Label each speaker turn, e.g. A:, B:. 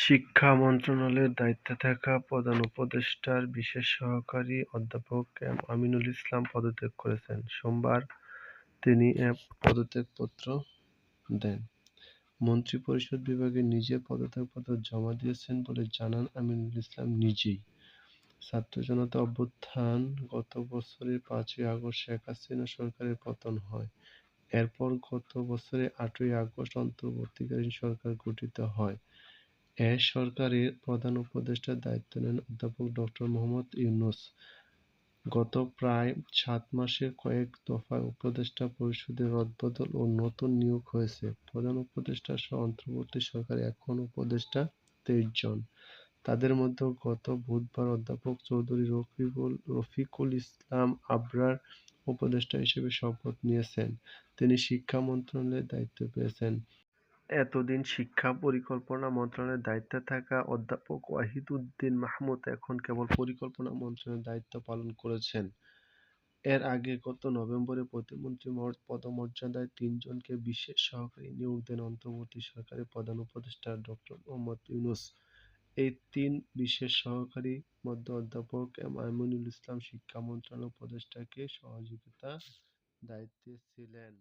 A: শিক্ষা মন্ত্রণালয়ের দায়িত্বে থাকা প্রধান উপদেষ্টার বিশেষ সহকারী অধ্যাপক এম আমিনুল ইসলাম পদত্যাগ করেছেন। সোমবার তিনি এ পদত্যাগপত্র দেন। মন্ত্রিপরিষদ বিভাগে নিজে পদত্যাগপত্র জমা দিয়েছেন বলে জানান আমিনুল ইসলাম নিজেই। ছাত্র জনতা অভ্যুত্থান গত বছরের পাঁচই আগস্ট শেখ হাসিনা সরকারের পতন হয়। এরপর গত বছরের আটই আগস্ট অন্তর্বর্তীকালীন সরকার গঠিত হয়। এ সরকারের প্রধান উপদেষ্টার দায়িত্ব নেন অধ্যাপক ডক্টর মোহাম্মদ ইউনূস। গত প্রায় সাত মাসে কয়েক দফায় উপদেষ্টা পরিষদের রদবদল ও নতুন নিয়োগ হয়েছে। প্রধান উপদেষ্টাসহ অন্তর্বর্তী সরকারে এখন উপদেষ্টা তেইশ জন। তাদের মধ্যে গত বুধবার অধ্যাপক চৌধুরী রফিকুল রফিকুল ইসলাম আবরার উপদেষ্টা হিসেবে শপথ নিয়েছেন। তিনি শিক্ষা মন্ত্রণালয়ের দায়িত্ব পেয়েছেন। এতদিন শিক্ষা পরিকল্পনা মন্ত্রণালয়ের দায়িত্বে থাকা অধ্যাপক ওয়াহিদ উদ্দীন মাহমুদ এখন কেবল পরিকল্পনা মন্ত্রণালয়ের দায়িত্ব পালন করছেন। এর আগে গত নভেম্বরে প্রতিমন্ত্রী পদমর্যাদায় তিনজনকে বিশেষ সহকারী নিয়োগ দেন অন্তর্বর্তী সরকারের প্রধান উপদেষ্টা ডক্টর মোহাম্মদ ইউনুস এই তিন বিশেষ সহকারী মধ্যে অধ্যাপক এম আমিনুল ইসলাম শিক্ষা মন্ত্রণালয়ের উপদেষ্টাকে সহযোগিতা দায়িত্বে ছিলেন।